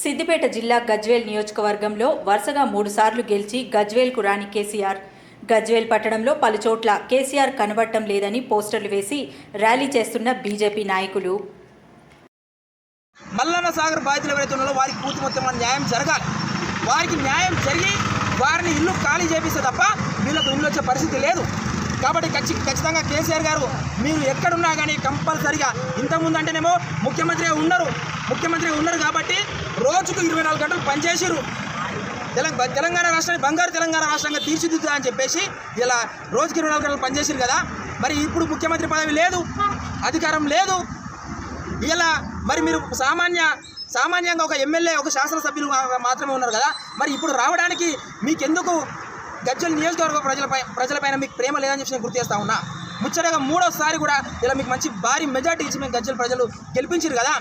సిద్దిపేట జిల్లా గజ్వేల్ నియోజకవర్గంలో వరుసగా మూడుసార్లు గెలిచి గజ్వేల్కు రాని కేసీఆర్. గజ్వేల్ పట్టణంలో పలుచోట్ల కేసీఆర్ కనబడటం లేదని పోస్టర్లు వేసి ర్యాలీ చేస్తున్న బీజేపీ నాయకులు. మల్లన్న సాగర్ బాధితులు ఎవరైతే ఉన్నారో వారికి పూర్తి మొత్తం న్యాయం జరగాలి. వారికి న్యాయం జరిగి వారిని ఇల్లు ఖాళీ చేపిస్తే తప్ప వీళ్ళకు ఇల్లు వచ్చే పరిస్థితి లేదు. కాబట్టి ఖచ్చి ఖచ్చితంగా కేసీఆర్ గారు మీరు ఎక్కడున్నా కానీ కంపల్సరిగా ఇంతకుముందు అంటేనేమో ముఖ్యమంత్రి ఉన్నారు. ముఖ్యమంత్రి ఉన్నారు కాబట్టి రోజుకు ఇరవై నాలుగు గంటలు పనిచేసిరు తెలంగాణ తెలంగాణ రాష్ట్రాన్ని బంగారు తెలంగాణ రాష్ట్రంగా తీర్చిదిద్దా అని చెప్పేసి ఇలా రోజుకి ఇరవై నాలుగు గంటలు పనిచేసిరు కదా. మరి ఇప్పుడు ముఖ్యమంత్రి పదవి లేదు అధికారం లేదు. ఇలా మరి మీరు సామాన్య సామాన్యంగా ఒక ఎమ్మెల్యే ఒక శాసనసభ్యులు మాత్రమే ఉన్నారు కదా. మరి ఇప్పుడు రావడానికి మీకెందుకు గజ్జల నియోజకవర్గ ప్రజలపై ప్రజలపైన మీకు ప్రేమ లేదని చెప్పి నేను గుర్తు చేస్తా ఉన్నా. ముచ్చటగా మూడోసారి కూడా ఇలా మీకు మంచి భారీ మెజార్టీ ఇచ్చి మేము గజ్జల ప్రజలు గెలిపించారు కదా?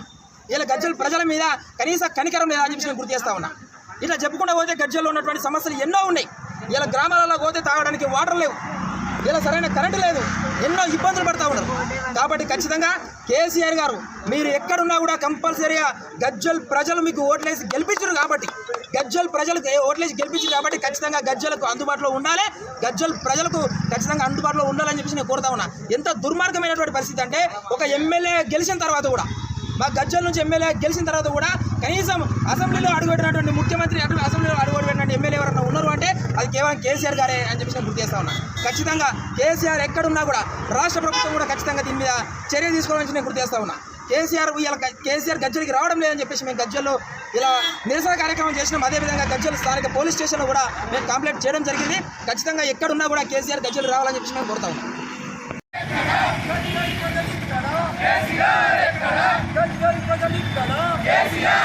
ఇలా గజ్జల ప్రజల మీద కనీస కనికరం లేదా చెప్పి నేను గుర్తు చేస్తా ఉన్నా. ఇట్లా చెప్పుకుంటూ పోతే గజ్జల్లో ఉన్నటువంటి సమస్యలు ఎన్నో ఉన్నాయి. ఇలా గ్రామాలలో పోతే తాగడానికి వాటర్ లేవు. ఇలా సరైన కరెంటు లేదు. ఎన్నో ఇబ్బందులు పడతా ఉన్నారు. కాబట్టి ఖచ్చితంగా కేసీఆర్ గారు మీరు ఎక్కడున్నా కూడా కంపల్సరీగా గజ్జల్ ప్రజలు మీకు ఓట్లేసి గెలిపించరు కాబట్టి. గజ్జల్ ప్రజలకు ఓట్లేసి గెలిపించరు కాబట్టి ఖచ్చితంగా గజ్జలకు అందుబాటులో ఉండాలి. గజ్జల్ ప్రజలకు ఖచ్చితంగా అందుబాటులో ఉండాలని చెప్పేసి నేను కోరుతా ఉన్నా. ఎంత దుర్మార్గమైనటువంటి పరిస్థితి అంటే ఒక ఎమ్మెల్యే గెలిచిన తర్వాత కూడా మా గజ్జల నుంచి ఎమ్మెల్యే గెలిచిన తర్వాత కూడా కనీసం అసెంబ్లీలో అడుగుపెట్టినటువంటి ముఖ్యమంత్రి అటు అసెంబ్లీలో అడుగుపెట్టినటువంటి ఎమ్మెల్యే ఎవరైనా ఉన్నారు అంటే అది కేవలం కేసీఆర్ గారే అని చెప్పి నేను గుర్తు చేస్తా ఉన్నాను ఖచ్చితంగా కేసీఆర్ ఎక్కడున్నా కూడా రాష్ట్ర ప్రభుత్వం కూడా ఖచ్చితంగా దీని మీద చర్య తీసుకోవాలని నేను గుర్తు చేస్తా ఉన్నా. కేసీఆర్ ఇలా కేసీఆర్ గజ్జలకి రావడం లేదని చెప్పేసి మేము గజ్జల్లో ఇలా నిరసన కార్యక్రమం చేసినాం. అదేవిధంగా గజ్జల స్థానిక పోలీస్ స్టేషన్లో కూడా మేము కంప్లైంట్ చేయడం జరిగింది. ఖచ్చితంగా ఎక్కడున్నా కూడా కేసీఆర్ గజ్జలు రావాలని చెప్పేసి మేము కోరుతా ఉన్నాం. కేసీఆర్